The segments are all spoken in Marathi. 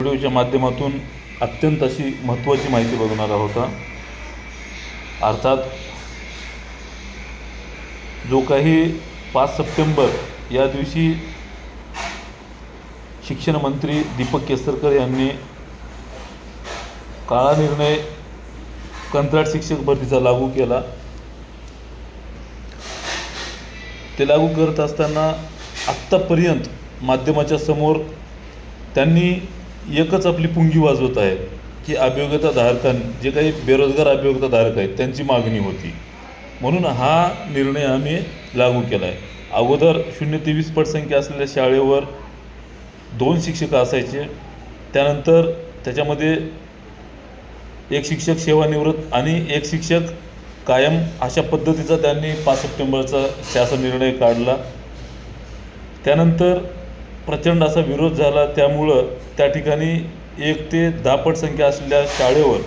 व्हिडिओच्या माध्यमातून अत्यंत अशी महत्त्वाची माहिती बघणार आहोत अर्थात जो काही पाच सप्टेंबर या दिवशी शिक्षण मंत्री दीपक केसरकर यांनी काळा निर्णय कंत्राट शिक्षक भरतीचा लागू केला. ते लागू करत असताना आत्तापर्यंत माध्यमाच्या समोर त्यांनी एकच आपली पुंगी वाजवत आहे की अभियोग्यता धारकां जे काही बेरोजगार अभियोग्यता धारक आहेत त्यांची मागणी होती. म्हणून हा निर्णय आम्ही लागू केला आहे अगोदर शून्य ते वीस पटसंख्या असलेल्या शाळेवर दोन शिक्षक असायचे. त्यानंतर त्याच्यामध्ये एक शिक्षक सेवानिवृत्त आणि एक शिक्षक कायम अशा पद्धतीचा त्यांनी पाच सप्टेंबरचा शासन निर्णय काढला. त्यानंतर प्रचंड असा विरोध झाला. त्यामुळं त्या ठिकाणी एक ते दहा पट संख्या असलेल्या शाळेवर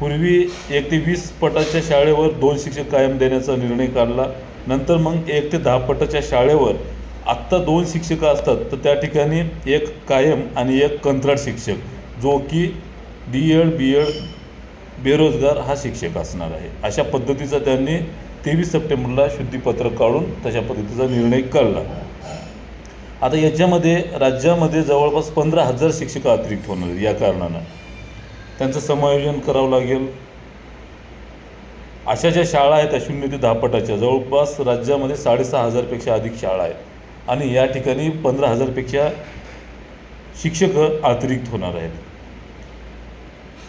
पूर्वी एक ते वीस पटाच्या शाळेवर दोन शिक्षक कायम देण्याचा निर्णय काढला. नंतर मग एक ते दहा पटाच्या शाळेवर आत्ता दोन शिक्षक असतात. तर त्या ठिकाणी एक कायम आणि एक कंत्राट शिक्षक जो की डी एड बी एड बेरोजगार हा शिक्षक असणार आहे. अशा पद्धतीचा त्यांनी तेवीस सप्टेंबरला शुद्धीपत्रक काढून तशा पद्धतीचा निर्णय काढला. आता याच्यामध्ये राज्यामध्ये जवळपास पंधरा हजार शिक्षक अतिरिक्त होणार आहेत या कारणानं. त्यांचं समायोजन करावं लागेल. अशा ज्या शाळा आहेत त्या शून्य ते दहा पटाच्या जवळपास राज्यामध्ये साडेसहा हजारपेक्षा अधिक शाळा आहेत. आणि या ठिकाणी पंधरा हजारपेक्षा शिक्षक अतिरिक्त होणार आहेत.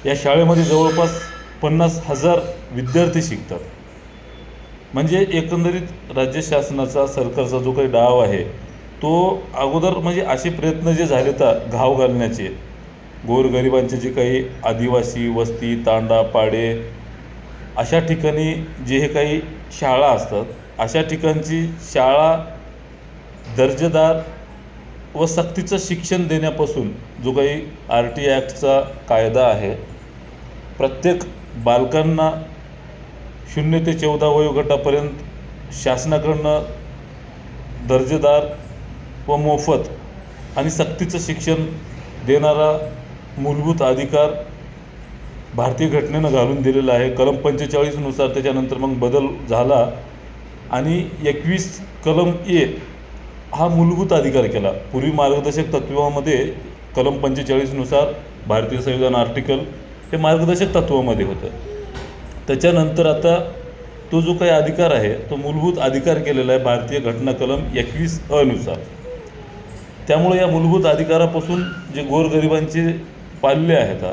या शाळेमध्ये जवळपास पन्नास हजार विद्यार्थी शिकतात. म्हणजे एकंदरीत राज्य शासनाचा सरकारचा जो काही डाव आहे तो अगोदर म्हणजे असे प्रयत्न जे झाले तर घाव घालण्याचे गोरगरिबांचे जे काही आदिवासी वस्ती तांडा पाडे अशा ठिकाणी जे हे काही शाळा असतात अशा ठिकाणची शाळा दर्जेदार व सक्तीचं शिक्षण देण्यापासून जो काही आर टी ॲक्टचा कायदा आहे प्रत्येक बालकांना शून्य ते चौदा वयोगटापर्यंत शासनाकडनं दर्जेदार व मोफत आणि सक्तीचं शिक्षण देणारा मूलभूत अधिकार भारतीय घटनेनं घालून दिलेला आहे. कलम पंचेचाळीसनुसार त्याच्यानंतर मग बदल झाला आणि एकवीस कलम ए हा मूलभूत अधिकार केला. पूर्वी मार्गदर्शक तत्वामध्ये कलम पंचेचाळीसनुसार भारतीय संविधान आर्टिकल हे मार्गदर्शक तत्वामध्ये होतं. त्याच्यानंतर आता तो जो काही अधिकार आहे तो मूलभूत अधिकार केलेला आहे भारतीय घटना कलम एकवीस अनुसार त्यामुळे या मूलभूत अधिकारापासून जे गोरगरिबांचे पाल्य आहेत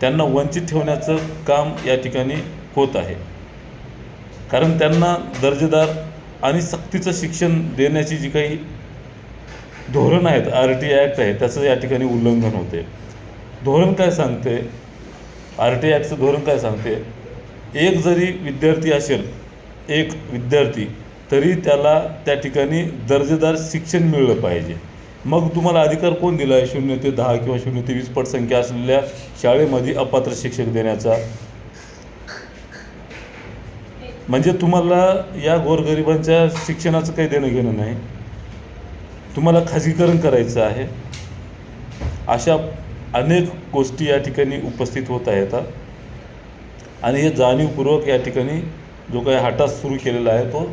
त्यांना वंचित ठेवण्याचं काम या ठिकाणी होत आहे. कारण त्यांना दर्जेदार आणि सक्तीचं शिक्षण देण्याची जी काही धोरण आहेत आर टी ॲक्ट आहे त्याचं या ठिकाणी उल्लंघन होते. धोरण काय सांगते? आर टी ॲक्टचं धोरण काय सांगते? एक जरी विद्यार्थी असेल एक विद्यार्थी तरी त्याला त्या ठिकाणी दर्जेदार शिक्षण मिळलं पाहिजे. मग तुम्हाला अधिकार कोण दिला? आहे शून्य ते दहा किंवा शून्य ते वीस पट संख्या असलेल्या शाळेमध्ये अपात्र शिक्षक देण्याचा. म्हणजे तुम्हाला या गोरगरिबांच्या शिक्षणाचं काही देणं घेणं नाही. तुम्हाला खाजगीकरण करायचं आहे. अशा अनेक गोष्टी या ठिकाणी उपस्थित होत आहेत. आणि हे जाणीवपूर्वक या ठिकाणी जो काही हटास सुरू केलेला आहे तो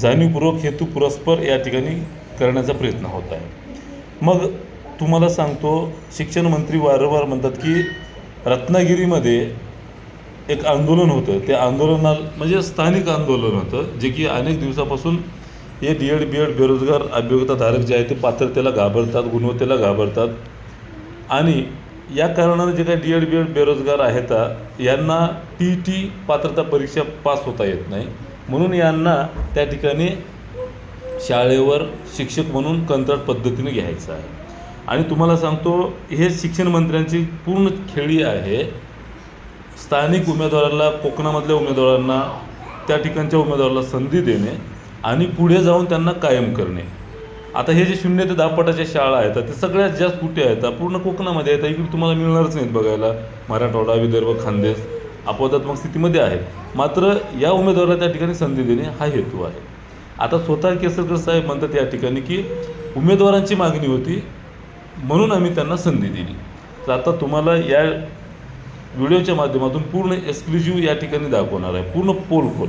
जाणीवपूर्वक हेतू पुरस्पर या ठिकाणी करण्याचा प्रयत्न होत आहे. मग तुम्हाला सांगतो शिक्षण मंत्री वारंवार म्हणतात की रत्नागिरीमध्ये एक आंदोलन होतं. त्या आंदोलना म्हणजे स्थानिक आंदोलन होतं जे की अनेक दिवसापासून हे डी एड बी एड बेरोजगार अभियोगताधारक जे आहे ते पात्रतेला घाबरतात गुणवत्तेला घाबरतात. आणि या कारणानं जे काही डी एड बी एड बेरोजगार आहेत यांना टी टी पात्रता परीक्षा पास होता येत नाही. म्हणून यांना त्या ठिकाणी शाळेवर शिक्षक म्हणून कंत्राट पद्धतीने घ्यायचं आहे. आणि तुम्हाला सांगतो हे शिक्षण मंत्र्यांची पूर्ण खेळी आहे. स्थानिक उमेदवाराला कोकणामधल्या उमेदवारांना त्या ठिकाणच्या उमेदवाराला संधी देणे आणि पुढे जाऊन त्यांना कायम करणे. आता हे जे शून्य ते दापटाच्या शाळा आहेत ते सगळ्यात जास्त कुठे आहेत? पूर्ण कोकणामध्ये आहेत. इकडे तुम्हाला मिळणारच नाहीत बघायला. मराठवाडा विदर्भ खानदेश अपवादात्मक स्थितीमध्ये आहेत. मात्र या उमेदवाराला त्या ठिकाणी संधी देणे हा हेतू आहे. आता स्वतः केसरकर साहेब म्हणतात या ठिकाणी की उमेदवारांची मागणी होती म्हणून आम्ही त्यांना संधी दिली. तर आता तुम्हाला या व्हिडिओच्या माध्यमातून पूर्ण एक्सक्लुझिव्ह या ठिकाणी दाखवणार आहे पूर्ण पोल खोल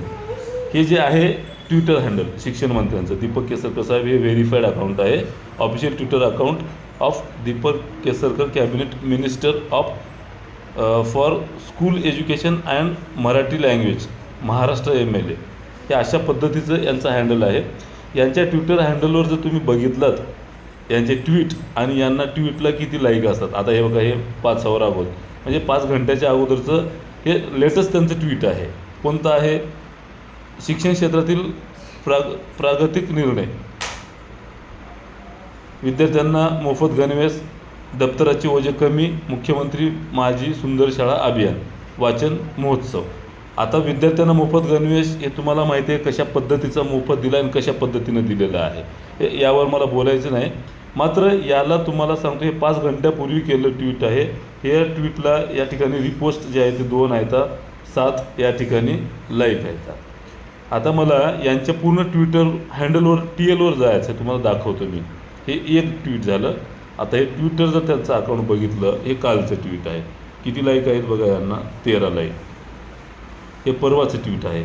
हे जे आहे ट्विटर हँडल शिक्षण मंत्र्यांचं दीपक केसरकर साहेब हे व्हेरीफाईड अकाउंट आहे. Official Twitter account of Deepak Kesarkar cabinet minister of for school education and Marathi language Maharashtra M L A हे अशा पद्धतीचं यांचं हँडल आहे. यांच्या ट्विटर हँडलवर जर तुम्ही बघितलात यांचे ट्विट आणि यांना ट्विटला किती लाईक असतात. आता हे बघा हे पाच आवर अगोदर म्हणजे पाच घंट्याच्या अगोदरचं हे लेटेस्ट त्यांचं ट्विट आहे. कोणतं आहे? शिक्षण क्षेत्रातील प्राग प्रागतिक निर्णय. विद्यार्थ्यांना मोफत गणवेश दप्तराचे ओझे कमी मुख्यमंत्री माझी सुंदर शाळा अभियान वाचन महोत्सव. आता विद्यार्थ्यांना मोफत गणवेश हे तुम्हाला माहिती आहे कशा पद्धतीचा मोफत दिला आणि कशा पद्धतीनं दिलेला आहे. हे यावर मला बोलायचं नाही. मात्र याला तुम्हाला सांगतो हे पाच घंट्यापूर्वी केलं ट्विट आहे. हे ट्विटला या ठिकाणी रिपोस्ट जे आहे ते दोन आहेत सात या ठिकाणी लाईव्ह आहेत. आता मला यांच्या पूर्ण ट्विटर हँडलवर टी एलवर जायचं आहे तुम्हाला दाखवतो मी. हे एक ट्विट झालं. आता हे ट्विटर जर त्यांचं अकाउंट बघितलं हे कालचं ट्विट आहे. किती लाईक आहेत बघा यांना? तेरा लाईक हे परवाचं ट्विट आहे.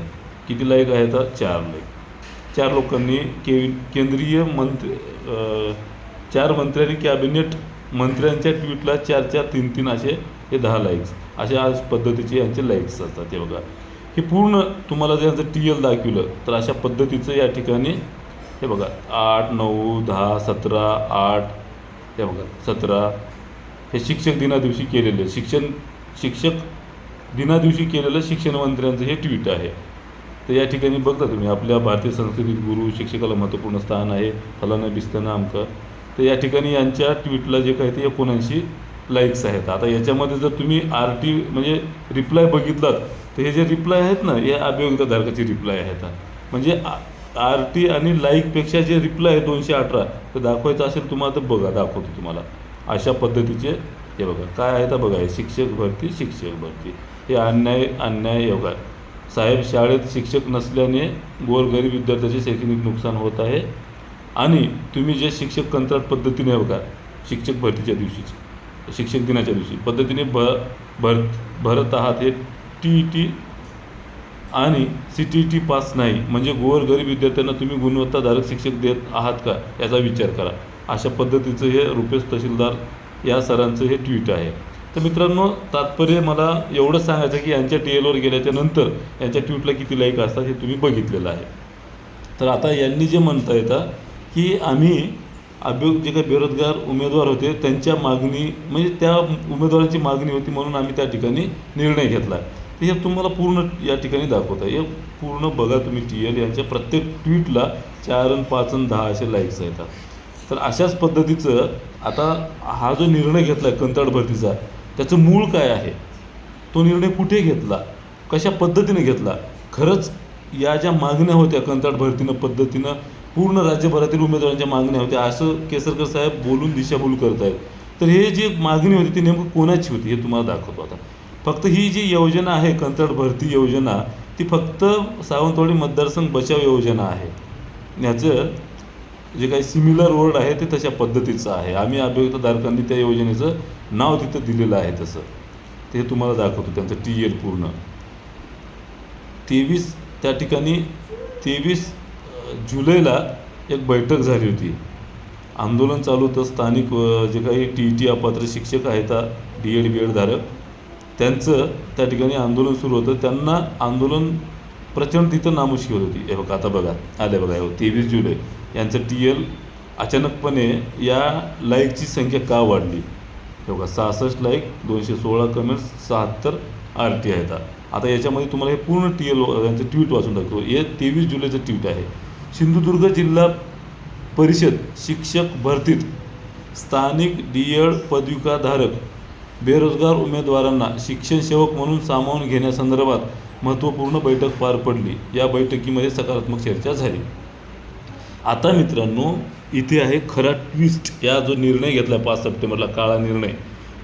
किती लाईक आहे तर चार लाईक चार लोकांनी के केंद्रीय मंत्री चार मंत्र्यांनी कॅबिनेट मंत्र्यांच्या ट्विटला चार चार तीन तीन असे हे दहा लाईक्स अशा आज पद्धतीचे यांचे लाईक्स असतात हे बघा. हे पूर्ण तुम्हाला जर यांचं टी एल दाखवलं तर अशा पद्धतीचं या ठिकाणी हे बघा आठ नऊ दहा सतरा आठ हे बघा सतरा हे शिक्षक दिनादिवशी केलेले. शिक्षण शिक्षक दिनादिवशी केलेलं शिक्षण मंत्र्यांचं हे ट्विट आहे. तर या ठिकाणी बघता तुम्ही आपल्या भारतीय संस्कृतीत गुरु शिक्षकाला महत्त्वपूर्ण स्थान आहे फलानं बिस्तानं आमचं. तर या ठिकाणी यांच्या ट्विटला जे काही ते एकोणऐंशी लाईक्स आहेत. आता याच्यामध्ये जर तुम्ही आर टी म्हणजे रिप्लाय बघितलात तर हे जे रिप्लाय आहेत ना हे अभियोगताधारकाचे रिप्लाय आहेत. म्हणजे आर टी आणि लाईकपेक्षा जे रिप्लाय आहे दोनशे अठरा तर दाखवायचं असेल तुम्हाला तर बघा दाखवतो तुम्हाला. अशा पद्धतीचे हे बघा काय आहे तर बघा शिक्षक भरती शिक्षक भरती. हे अन्याय अन्याय योग. आहे साहेब शाळेत शिक्षक नसल्याने गोरगरीब विद्यार्थ्याचे शैक्षणिक नुकसान होत आहे. आणि तुम्ही जे शिक्षक कंत्राट पद्धतीने बघा शिक्षक भरतीच्या दिवशीच शिक्षक दिनाच्या दिवशी पद्धतीने भ भर भरत आहात हे टी टी आणि सी टी टी पास नाही म्हणजे गोरगरीब विद्यार्थ्यांना तुम्ही गुणवत्ताधारक शिक्षक देत आहात का याचा विचार करा. अशा पद्धतीचं हे रुपेश तहसीलदार या सरांचं हे ट्विट आहे. तर मित्रांनो तात्पर्य मला एवढं सांगायचं की यांच्या टी एलवर गेल्याच्यानंतर यांच्या ट्विटला किती लाईक असतात हे तुम्ही बघितलेलं आहे. तर आता यांनी जे म्हणता येतं की आम्ही अभियोग जे काही बेरोजगार उमेदवार होते त्यांच्या मागणी म्हणजे त्या उमेदवारांची मागणी होती म्हणून आम्ही त्या ठिकाणी निर्णय घेतला. तर हे तुम्हाला पूर्ण या ठिकाणी दाखवत आहे. हे पूर्ण बघा तुम्ही टी एल यांच्या प्रत्येक ट्विटला चार अन पाच अन दहा असे लाईक्स येतात. तर अशाच पद्धतीचं आता हा जो निर्णय घेतला आहे कंत्राट भरतीचा त्याचं मूळ काय आहे? तो निर्णय कुठे घेतला? कशा पद्धतीने घेतला? खरंच या ज्या मागण्या होत्या कंत्राट भरतीनं पद्धतीनं पूर्ण राज्यभरातील उमेदवारांच्या मागण्या होत्या असं केसरकर साहेब बोलून दिशाभूल करत आहेत तर हे जी मागणी होती ती नेमकं कोणाची होती हे तुम्हाला दाखवतो आता. फक्त ही जी योजना आहे कंत्राट भरती योजना ती फक्त सावंतवाडी मतदारसंघ बचाव योजना आहे. याचं जे काही सिमिलर वर्ड आहे ते तशा पद्धतीचं आहे. आम्ही अभियोगिताधारकांनी त्या योजनेचं नाव तिथं दिलेलं आहे तसं. ते तुम्हाला दाखवतो त्यांचं टी एल पूर्ण. तेवीस त्या ठिकाणी तेवीस जुलैला एक बैठक झाली होती. आंदोलन चालू होतं स्थानिक जे काही टी ई टी अपात्र शिक्षक आहेत डी एड बी एड धारक त्यांचं त्या ठिकाणी आंदोलन सुरू होतं. त्यांना आंदोलन प्रचंड तिथं नामुष्की होत होती. हे बघा आता बघा आले बघा हो तेवीस जुलै. यांचं टी एल अचानकपणे या लाईकची संख्या का वाढली? हे बघा सहासष्ट लाईक दोनशे सोळा कमेंट्स शहात्तर आर टी आहेत. आता याच्यामध्ये तुम्हाला हे पूर्ण टी एल यांचं ट्विट वाचून टाकतो हे तेवीस जुलैचं ट्विट आहे. सिंधुदुर्ग जिल्हा परिषद शिक्षक भरतीत स्थानिक डी एड पदविकाधारक बेरोजगार उमेदवारांना शिक्षण सेवक म्हणून सामावून घेण्यासंदर्भात महत्त्वपूर्ण बैठक पार पडली. या बैठकीमध्ये सकारात्मक चर्चा झाली. आता मित्रांनो इथे आहे खरा ट्विस्ट या जो निर्णय घेतला पाच सप्टेंबरला काळा निर्णय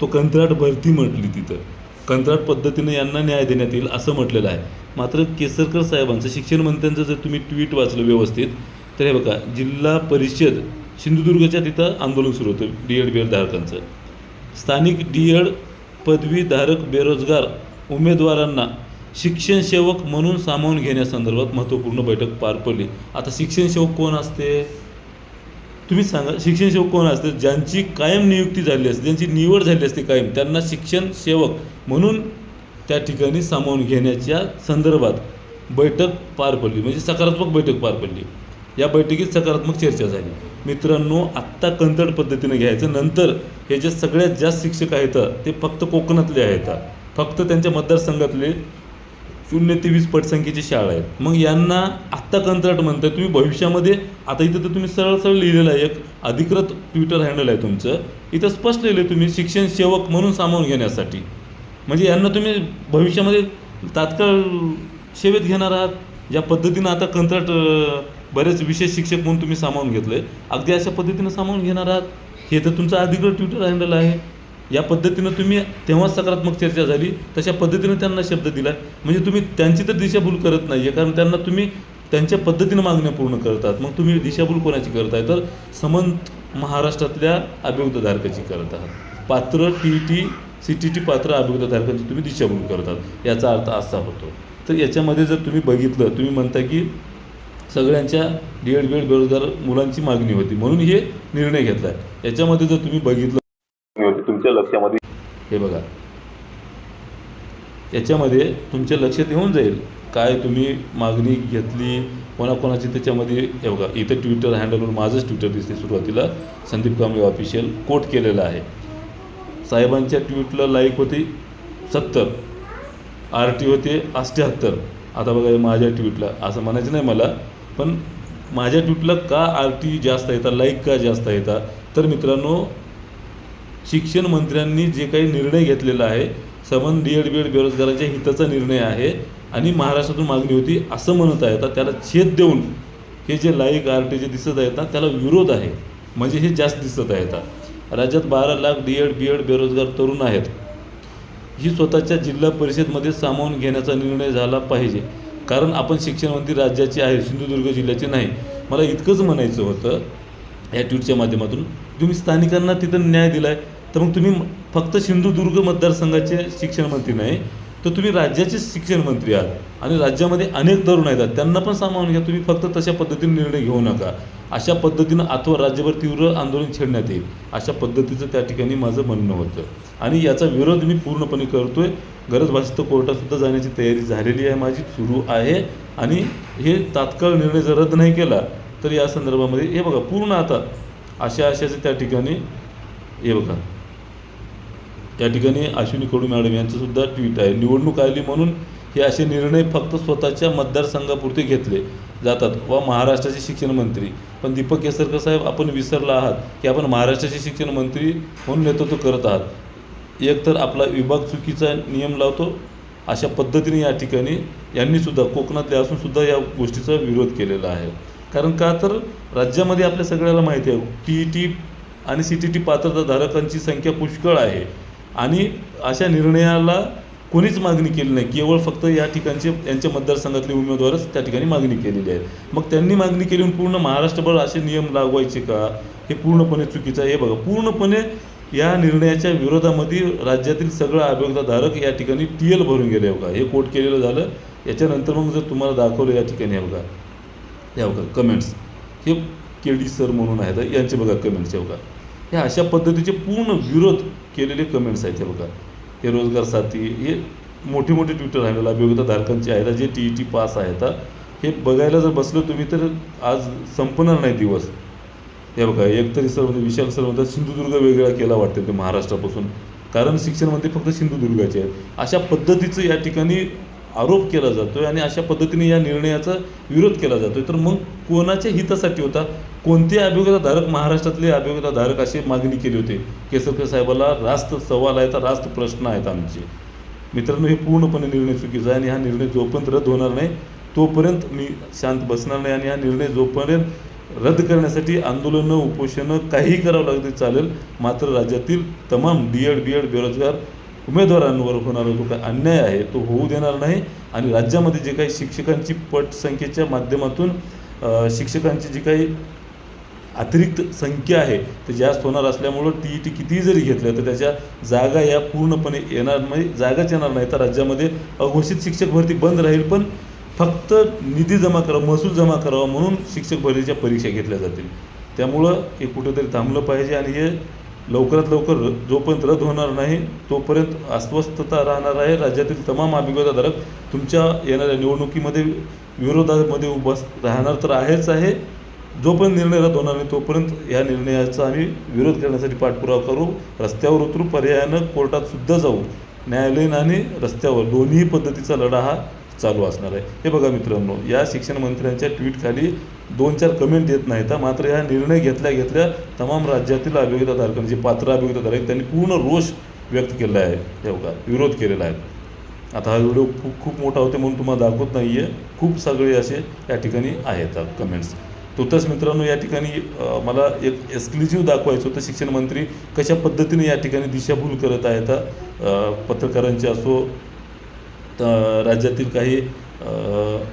तो कंत्राट भरती म्हटली तिथं. कंत्राट पद्धतीने यांना न्याय देण्यात येईल असं म्हटलेलं आहे. मात्र केसरकर साहेबांचं शिक्षण मंत्र्यांचं जर तुम्ही ट्विट वाचलं व्यवस्थित तर हे बघा जिल्हा परिषद सिंधुदुर्गच्या तिथं आंदोलन सुरू होतं डी एड बी एड धारकांचं. स्थानिक डी एड पदवीधारक बेरोजगार उमेदवारांना शिक्षणसेवक म्हणून सामावून घेण्यासंदर्भात महत्त्वपूर्ण बैठक पार पडली. आता शिक्षण सेवक कोण असते? तुम्हीच सांगा. शिक्षण सेवक कोण असते? ज्यांची कायम नियुक्ती झाली असते ज्यांची निवड झाली असते कायम त्यांना शिक्षण सेवक म्हणून त्या ठिकाणी सामावून घेण्याच्या संदर्भात बैठक पार पडली. म्हणजे सकारात्मक बैठक पार पडली. या बैठकीत सकारात्मक चर्चा झाली. मित्रांनो आत्ता कंतड पद्धतीने घ्यायचं नंतर हे जे सगळ्यात जास्त शिक्षक आहेत ते फक्त कोकणातले आहेत. फक्त त्यांच्या मतदारसंघातले शून्य ते वीस पटसंख्येची शाळा आहेत. मग यांना आत्ता कंत्राट म्हणताय तुम्ही भविष्यामध्ये आता इथं तर तुम्ही सरळ सरळ लिहिलेलं आहे एक अधिकृत ट्विटर हँडल आहे तुमचं. इथं स्पष्ट लिहिलं आहे तुम्ही शिक्षण सेवक म्हणून सामावून घेण्यासाठी. म्हणजे यांना तुम्ही भविष्यामध्ये तात्काळ सेवेत घेणार आहात. ज्या पद्धतीनं आता कंत्राट बरेच विशेष शिक्षक म्हणून तुम्ही सामावून घेतलं आहे अगदी अशा पद्धतीनं सामावून घेणार आहात. हे तर तुमचं अधिकृत ट्विटर हँडल आहे. या पद्धतीनं तुम्ही तेव्हा सकारात्मक चर्चा झाली तशा पद्धतीनं त्यांना शब्द दिला. म्हणजे तुम्ही त्यांची तर दिशाभूल करत नाही आहे कारण त्यांना तुम्ही त्यांच्या पद्धतीनं मागण्या पूर्ण करतात. मग तुम्ही दिशाभूल कोणाची करताय? तर समंत महाराष्ट्रातल्या अभियुक्तधारकाची करत आहात. पात्र T T C T T पात्र अभियुक्तधारकांची तुम्ही दिशाभूल करतात याचा अर्थ असा होतो. तर याच्यामध्ये जर तुम्ही बघितलं तुम्ही म्हणता की सगळ्यांच्या डी एड बी एड बेरोजगार मुलांची मागणी होती म्हणून हे निर्णय घेतला आहे याच्यामध्ये जर तुम्ही बघितलं तुमच्या लक्षामध्ये? हे बघा. याच्यामध्ये तुमच्या लक्षात येऊन जाईल काय तुम्ही मागणी घेतली कोणाकोणाची त्याच्यामध्ये हे बघा इथं ट्विटर हँडलवर माझंच ट्विटर दिसते सुरुवातीला. संदीप कांबळे ऑफिशियल कोट केलेलं आहे. साहेबांच्या ट्विटला लाईक होती सत्तर. आर टी होते अठ्ठ्याहत्तर आता बघा माझ्या ट्विटला असं म्हणायचं नाही मला पण माझ्या ट्विटला का आर टी जास्त येतात लाईक का जास्त येतात? तर मित्रांनो शिक्षण मंत्र्यांनी जे काही निर्णय घेतलेला आहे समन डी एड बी एड बेरोजगारांच्या हिताचा निर्णय आहे आणि महाराष्ट्रातून मागणी होती असं म्हणत आहे. तर त्याला छेद देऊन हे जे लाईक आर टी जे दिसत आहेत ना त्याला विरोध आहे. म्हणजे हे जास्त दिसत आहेत. राज्यात बारा lakh D Ed B Ed बेरोजगार तरुण आहेत. ही स्वतःच्या जिल्हा परिषदमध्ये सामावून घेण्याचा निर्णय झाला पाहिजे. कारण आपण शिक्षणमंत्री राज्याची राज्याचे आहे सिंधुदुर्ग जिल्ह्याचे नाही. मला इतकंच म्हणायचं होतं या ट्विटच्या माध्यमातून. तुम्ही स्थानिकांना तिथं न्याय दिला आहे तर मग तुम्ही फक्त सिंधुदुर्ग मतदारसंघाचे शिक्षण मंत्री नाही तर तुम्ही राज्याचे शिक्षण मंत्री आहात. आणि राज्यामध्ये अनेक तरुण आहेत. त्यांना पण सामावून घ्या. तुम्ही फक्त तशा पद्धतीने निर्णय घेऊ नका. अशा पद्धतीनं अथवा राज्यभर तीव्र आंदोलन छेडण्यात येईल. अशा पद्धतीचं त्या ठिकाणी माझं म्हणणं होतं. आणि याचा विरोध मी पूर्णपणे करतोय. गरज भाषेत कोर्टातसुद्धा जाण्याची तयारी झालेली आहे माझी. सुरू आहे. आणि हे तात्काळ निर्णय जर रद्द नाही केला तर या संदर्भामध्ये हे बघा पूर्ण आता अशा अशाचे त्या ठिकाणी हे बघा. या ठिकाणी अश्विनी कडू मॅडम यांचं सुद्धा ट्विट आहे. निवडणूक आली म्हणून हे असे निर्णय फक्त स्वतःच्या मतदारसंघापुरते घेतले जातात व महाराष्ट्राचे शिक्षण मंत्री. पण दीपक केसरकर साहेब आपण विसरला आहात की आपण महाराष्ट्राचे शिक्षण मंत्री म्हणून नेतृत्व करत आहात. एक तर आपला विभाग चुकीचा नियम लावतो. अशा पद्धतीने या ठिकाणी यांनीसुद्धा कोकणातले असून सुद्धा या गोष्टीचा विरोध केलेला आहे. कारण का तर राज्यामध्ये आपल्या सगळ्याला माहिती आहे टी ई टी आणि सी टी टी पात्रताधारकांची संख्या पुष्कळ आहे. आणि अशा निर्णयाला कोणीच मागणी केली नाही. केवळ फक्त या ठिकाणचे यांच्या मतदारसंघातले उमेदवारच त्या ठिकाणी मागणी केलेली आहे. मग त्यांनी मागणी केली म्हणून पूर्ण महाराष्ट्रभर असे नियम लागवायचे का? हे पूर्णपणे चुकीचं आहे. हे बघा पूर्णपणे या निर्णयाच्या विरोधामध्ये राज्यातील सगळं अभियोगताधारक या ठिकाणी टी एल भरून गेले बघा. हे कोट केलेलं झालं. याच्यानंतर मग जर तुम्हाला दाखवलं या ठिकाणी बघा. या बघा कमेंट्स हे के डी सर म्हणून आहेत. यांचे बघा कमेंट्स हे बघा. हे अशा पद्धतीचे पूर्ण विरोध केलेले कमेंट्स आहेत हे बघा. हे रोजगार साथी हे मोठे मोठे ट्विटर हँडल अभियोगताधारकांचे आहेत. जे टी ई टी पास आहेत हे. बघायला जर बसलो तुम्ही तर आज संपणार नाही दिवस. हे बघा एक तरी सर म्हणजे विशाल सर म्हणतात सिंधुदुर्ग वेगळा केला वाटतं ते महाराष्ट्रापासून. कारण शिक्षणमध्ये फक्त सिंधुदुर्गाचे आहेत. अशा पद्धतीचं या ठिकाणी आरोप केला जातोय आणि अशा पद्धतीने या निर्णयाचा विरोध केला जातोय. तर मग कोणाच्या हितासाठी होता? कोणते अभियोगताधारक महाराष्ट्रातले अभियोगताधारक अशी मागणी केली होती? केसरकर साहेबाला रास्त सवाल आहे तर रास्त प्रश्न आहेत आमचे. मित्रांनो हे पूर्णपणे निर्णय चुकीचा आहे आणि हा निर्णय जोपर्यंत रद्द होणार नाही तोपर्यंत मी शांत बसणार नाही आणि हा निर्णय जोपर्यंत रद्द करण्यासाठी आंदोलनं उपोषणं काहीही करावं लागते चालेल मात्र राज्यातील तमाम डी एड बी एड बेरोजगार उमेदवारांवर होणारा जो काही अन्याय आहे तो होऊ देणार नाही आणि राज्यामध्ये जे काही शिक्षकांची पट संख्येच्या माध्यमातून शिक्षकांची जी काही अतिरिक्त संख्या आहे ते जास्त होणार असल्यामुळं टी ई टी कितीही जरी घेतलं तर त्याच्या जागा या पूर्णपणे येणार म्हणजे जागाच येणार नाही. तर राज्यामध्ये अघोषित शिक्षक भरती बंद राहील पण फक्त निधी जमा करावा महसूल जमा करावा म्हणून शिक्षक भरतीच्या परीक्षा घेतल्या जातील. त्यामुळं हे कुठेतरी थांबलं पाहिजे आणि हे लवकरात लवकर जोपर्यंत रद्द होणार नाही तोपर्यंत अस्वस्थता राहणार आहे. राज्यातील तमाम अभियोगाधारक तुमच्या येणाऱ्या निवडणुकीमध्ये विरोधामध्ये उभा राहणार तर आहेच आहे. जोपर्यंत निर्णय रद्द होणार नाही तोपर्यंत या निर्णयाचा आम्ही विरोध करण्यासाठी पाठपुरावा करू. रस्त्यावर उतरू पर्यायानं कोर्टात सुद्धा जाऊ. न्यायालयीन आणि रस्त्यावर दोन्ही पद्धतीचा लढा हा चालू असणार आहे. हे बघा मित्रांनो या शिक्षण मंत्र्यांच्या ट्विटखाली दोन चार कमेंट येत नाहीत मात्र हा निर्णय घेतल्या घेतल्या तमाम राज्यातील अभियोगिताधारकांनी जे पात्र अभियोगिताधारक त्यांनी पूर्ण रोष व्यक्त केला आहे. हे बघा विरोध केलेला आहे. आता हा व्हिडिओ खूप खूप मोठा होते म्हणून तुम्हाला दाखवत नाही आहे खूप सगळे असे या ठिकाणी आहेत कमेंट्स तुर्तास मित्रांनो या ठिकाणी मला एक एक्सक्लुझिव्ह दाखवायचं होतं. शिक्षण मंत्री कशा पद्धतीने या ठिकाणी दिशाभूल करत आहेत अ, पत्रकारांचे असो त- राज्यातील काही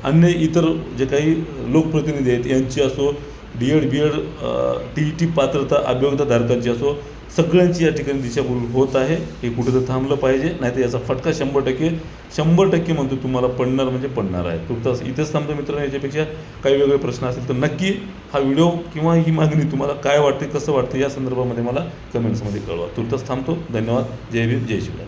अन्य इतर जे काही लोकप्रतिनिधी आहेत यांची असो D Ed B Ed T E T पात्रता अभियोगिताधारकांची असो सगळ्यांची या ठिकाणी दिशाभूल होत आहे. हे कुठेतरी थांबलं पाहिजे नाही तर याचा फटका शंभर टक्के शंभर टक्के म्हणतो तुम्हाला पडणार म्हणजे पडणार आहे. तुर्तास इथेच थांबतो मित्रांनो याच्यापेक्षा काही वेगळे प्रश्न असतील तर नक्की हा व्हिडिओ किंवा ही मागणी तुम्हाला काय वाटते कसं वाटतं या संदर्भामध्ये मला कमेंट्समध्ये कळवा. तुर्तास थांबतो. धन्यवाद. जय भीम जय शिवराय.